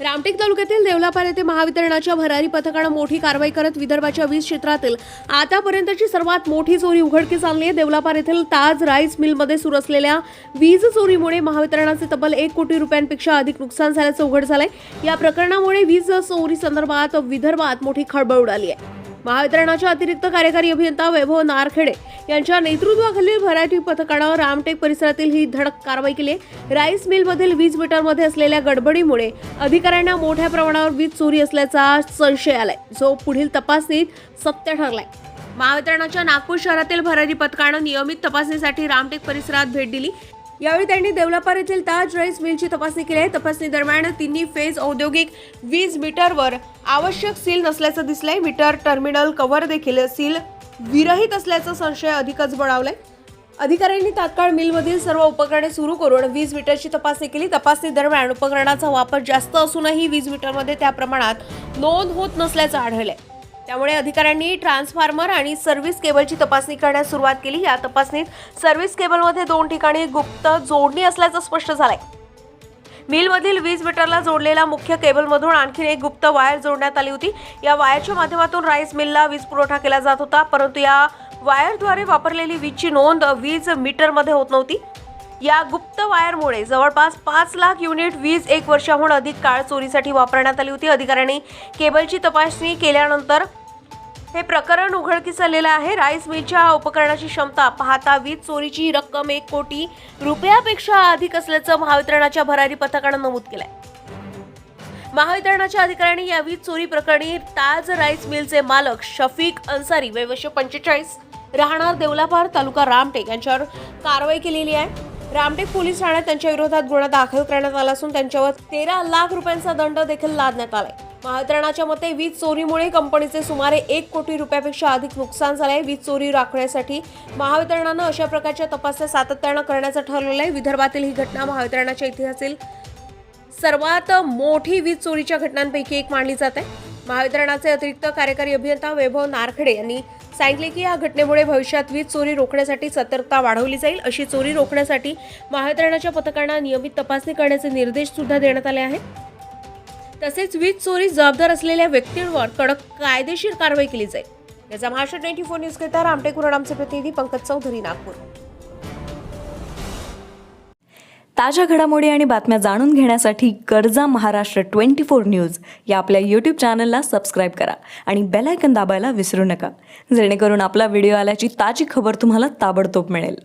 रामटेक तालुक्यातील देवलापार येथे महावितरणाच्या भरारी पथकानं मोठी कारवाई करत विदर्भाच्या वीज क्षेत्रातील आतापर्यंतची सर्वात मोठी चोरी उघडकीस आणली आहे. देवलापार येथील ताज राईस मिलमध्ये सुरू असलेल्या वीज चोरीमुळे महावितरणाचे तब्बल एक कोटी रुपयांपेक्षा अधिक नुकसान झाल्याचं उघड झालंय. या प्रकरणामुळे वीज चोरी संदर्भात विदर्भात मोठी खळबळ उडाली आहे. महावितरणाच्या अतिरिक्त कार्यकारी अभियंता वैभव नारखेडे यांच्या नेतृत्वाखालील भरारी पथकानं रामटेक परिसरातील ही धडक कारवाई केली राईस मिलमधील वीज मीटरमध्ये असलेल्या गडबडीमुळे अधिकाऱ्यांना मोठ्या प्रमाणावर वीज चोरी असल्याचा संशय आलाय. जो पुढील तपासणीत सत्य ठरलाय. महावितरणाच्या नागपूर शहरातील भरारी पथकानं नियमित तपासणीसाठी रामटेक परिसरात भेट दिली. यावेळी त्यांनी देवलापार येथील ताज राईस मिलची तपासणी केली आहे. तपासणी दरम्यान तिन्ही फेज औद्योगिक वीज मीटरवर आवश्यक सील नसल्याचं दिसलंय. मीटर टर्मिनल कव्हर देखील सील विरहित असल्याचा संशय अधिकच बळावलाय. अधिकाऱ्यांनी तात्काळ मिलमधील सर्व उपकरणे सुरू करून वीज मीटरची तपासणी केली. तपासणी दरम्यान उपकरणाचा वापर जास्त असूनही वीज मीटरमध्ये त्या प्रमाणात नोंद होत नसल्याचं आढळलंय. त्यामुळे अधिकाऱ्यांनी ट्रान्सफॉर्मर आणि सर्व्हिस केबलची तपासणी करण्यास सुरुवात केली. या तपासणीत सर्व्हिस केबलमध्ये दोन ठिकाणी गुप्त जोडणी असल्याचं स्पष्ट झालंय. मिलमधील वीज मीटरला जोडलेल्या मुख्य केबलमधून आणखी एक गुप्त वायर जोडण्यात आली होती. या वायरच्या माध्यमातून राईस मिलला वीज पुरवठा केला जात होता परंतु या वायरद्वारे वापरलेली वीजची नोंद वीज मीटरमध्ये होत नव्हती. या गुप्त वायरमुळे जवळपास पाच लाख युनिट वीज एक वर्षाहून अधिक काळ चोरीसाठी वापरण्यात आली होती. अधिकाऱ्यांनी केबलची तपासणी केल्यानंतर हे प्रकरण उघडकीस आलेलं आहे. राईस मिलच्या उपकरणाची क्षमता पाहता वीज चोरीची रक्कम एक कोटी रुपयापेक्षा अधिक असल्याचं महावितरणाच्या भरारी पथकानं नमूद केलंय. महावितरणाच्या अधिकाऱ्यांनी या वीज चोरी प्रकरणी ताज राईस मिलचे मालक शफीक अन्सारी वय वर्ष पंचेचाळीस राहणार देवलापार तालुका रामटेक यांच्यावर कारवाई केलेली आहे. रामटेक पोलीस ठाण्यात त्यांच्या विरोधात गुन्हा दाखल करण्यात आला असून त्यांच्यावर तेरा लाख रुपयांचा दंड देखील लादण्यात आलाय. महावितरणाच्या मते वीज चोरीमुळे कंपनीचे सुमारे एक कोटी रुपयापेक्षा अधिक नुकसान झालंय. वीज चोरी राखण्यासाठी महावितरणानं अशा प्रकारच्या तपासण्या सातत्यानं करण्याचं ठरवलं आहे. विदर्भातील ही घटना महावितरणाच्या इतिहासातील सर्वात मोठी वीज चोरीच्या घटनांपैकी एक मानली जाते महावितरणाचे अतिरिक्त कार्यकारी अभियंता वैभव नारखेडे यांनी सांगितले की या घटनेमुळे भविष्यात वीज चोरी रोखण्यासाठी सतर्कता वाढवली जाईल. अशी चोरी रोखण्यासाठी महावितरणाच्या पथकांना नियमित तपासणी करण्याचे निर्देश सुद्धा देण्यात आले आहेत. तसेच वीज चोरी जबाबदार असलेल्या व्यक्तींवर कडक कायदेशीर कारवाई केली जाईल. याचा महाराष्ट्र ट्वेंटी फोर न्यूज करिता रामटेक आमचे प्रतिनिधी पंकज चौधरी नागपूर. ताज्या घडामोडी आणि बातम्या जाणून घेण्यासाठी गरजा महाराष्ट्र ट्वेंटी फोर न्यूज या आपल्या यूट्यूब चॅनलला सबस्क्राईब करा आणि बेलायकन दाबायला विसरू नका. जेणेकरून आपला व्हिडिओ आल्याची ताजी खबर तुम्हाला ताबडतोब मिळेल.